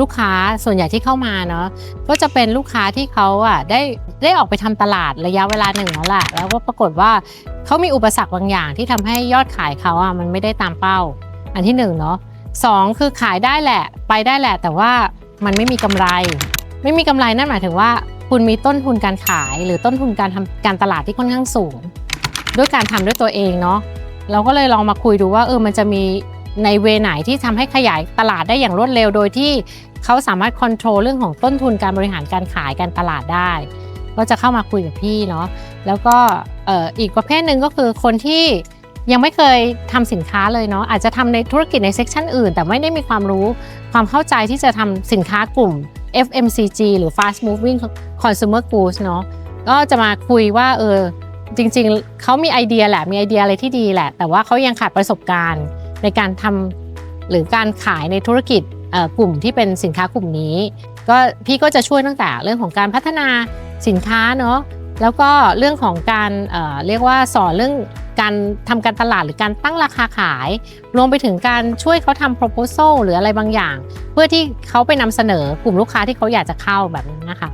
ลูกค้าส่วนใหญ่ที่เข้ามาเนาะก็จะเป็นลูกค้าที่เขาอะได้ได้ออกไปทำตลาดระยะเวลาหนึ่งแล้วแหละแล้วก็ปรากฏว่าเขามีอุปสรรคบางอย่างที่ทำให้ยอดขายเขาอะมันไม่ได้ตามเป้า อันที่หนึ่งเนาะสองคือขายได้แหละ ไปได้แหละ แต่ว่ามันไม่มีกำไร ไม่มีกำไรนั่นหมายถึงว่า คุณมีต้นทุนการขาย หรือต้นทุนการทำการตลาดที่ค่อนข้างสูง ด้วยการทำด้วยตัวเองเนาะเราก็เลยลองมาคุยดูว่าเออมันจะมี ในเวไหนที่ทำให้ขยายตลาดได้อย่างรวดเร็ว โดยที่เขาสามารถควบคุมเรื่องของต้นทุนการบริหารการขายการตลาดได้ ก็จะเข้ามาคุยกับพี่เนาะแล้วก็อีกประเภทหนึ่งก็คือคนที่ยังไม่เคยทำสินค้าเลยเนาะอาจจะทำในธุรกิจในเซกชันอื่น แต่ไม่ได้มีความรู้ความเข้าใจที่จะทำสินค้ากลุ่ม FMCG หรือ Fast Moving Consumer Goods เนาะก็จะมาคุยว่าเออจริงๆ เขามีไอเดียแหละมีไอเดียอะไรที่ดีแหละ แต่ว่าเขายังขาดประสบการณ์ ในการทำหรือการขายในธุรกิจกลุ่มที่เป็นสินค้ากลุ่มนี้ ก็พี่ก็จะช่วยตั้งแต่เรื่องของการพัฒนาสินค้าเนาะแล้วก็เรื่องของการเเรียกว่าสอนเรื่องการทำการตลาดหรือการตั้งราคาขาย รวมไปถึงการช่วยเขาทำ proposal หรืออะไรบางอย่าง เพื่อที่เขาไปนำเสนอกลุ่มลูกค้าที่เขาอยากจะเข้าแบบนี้นะคะ